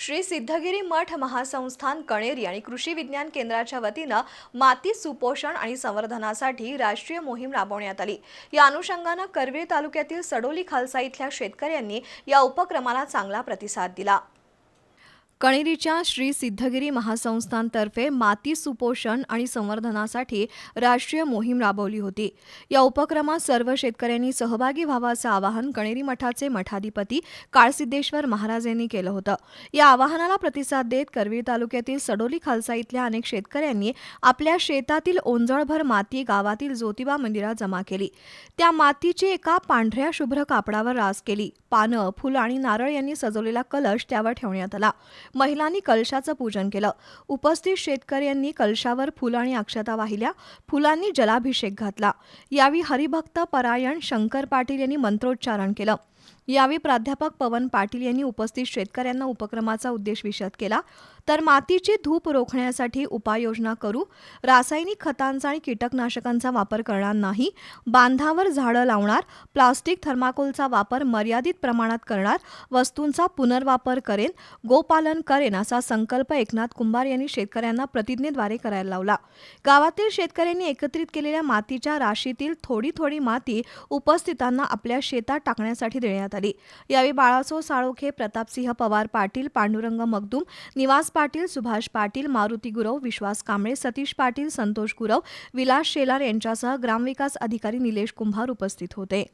श्री सिद्धगिरी मठ महासंस्थान कणेरी आणि कृषी विज्ञान केंद्राच्या वतीनं माती सुपोषण आणि संवर्धनासाठी राष्ट्रीय मोहीम राबवण्यात आली. या अनुषंगानं करवीर तालुक्यातील सडोली खालसा इथल्या शेतकऱ्यांनी या उपक्रमाला चांगला प्रतिसाद दिला. कणेरीच्या श्री सिद्धगिरी महासंस्थानतर्फे माती सुपोषण आणि संवर्धनासाठी राष्ट्रीय मोहीम राबवली होती. या उपक्रमात सर्व शेतकऱ्यांनी सहभागी व्हावाचं आवाहन कणेरी मठाचे मठाधिपती काळसिद्धेश्वर महाराज यांनी केलं होतं. या आवाहनाला प्रतिसाद देत करवीर तालुक्यातील सडोली खालसा इथल्या अनेक शेतकऱ्यांनी आपल्या शेतातील ओंजळभर माती गावातील ज्योतिबा मंदिरात जमा केली. त्या मातीची एका पांढऱ्या शुभ्र कापडावर रास केली. पानं फुलं आणि नारळ यांनी सजवलेला कलश त्यावर ठेवण्यात आला. महिलांनी कलशाचं पूजन केलं. उपस्थित शेतकऱ्यांनी कलशावर फुलं आणि अक्षता वाहिल्या. फुलांनी जलाभिषेक घातला. यावेळी हरिभक्त परायण शंकर पाटील यांनी मंत्रोच्चारण केलं. यावेळी प्राध्यापक पवन पाटील यांनी उपस्थित शेतकऱ्यांना उपक्रमाचा उद्देश विषद केला. तर मातीची धूप रोखण्यासाठी उपाययोजना करू. रासायनिक खतांचा आणि कीटकनाशकांचा वापर करणार नाही. बांधावर झाडं लावणार. प्लास्टिक थर्माकोलचा वापर मर्यादित प्रमाणात करणार. वस्तूंचा पुनर्वापर करेन. गोपालन करेन असा संकल्प एकनाथ कुंभार यांनी शेतकऱ्यांना प्रतिज्ञेद्वारे करायला लावला. गावातील शेतकऱ्यांनी एकत्रित केलेल्या मातीच्या राशीतील थोडी थोडी माती उपस्थितांना आपल्या शेतात टाकण्यासाठी देण्यात आली. यावेळी बाळासो साळोखे प्रतापसिंह पवार पाटील पांडुरंग मगदूम निवास पाटील सुभाष पाटील मारुती गुरव विश्वास कांबळे सतीश पाटील संतोष गुरव विलास शेलार यांच्यासह ग्रामविकास अधिकारी निलेश कुंभार उपस्थित होते.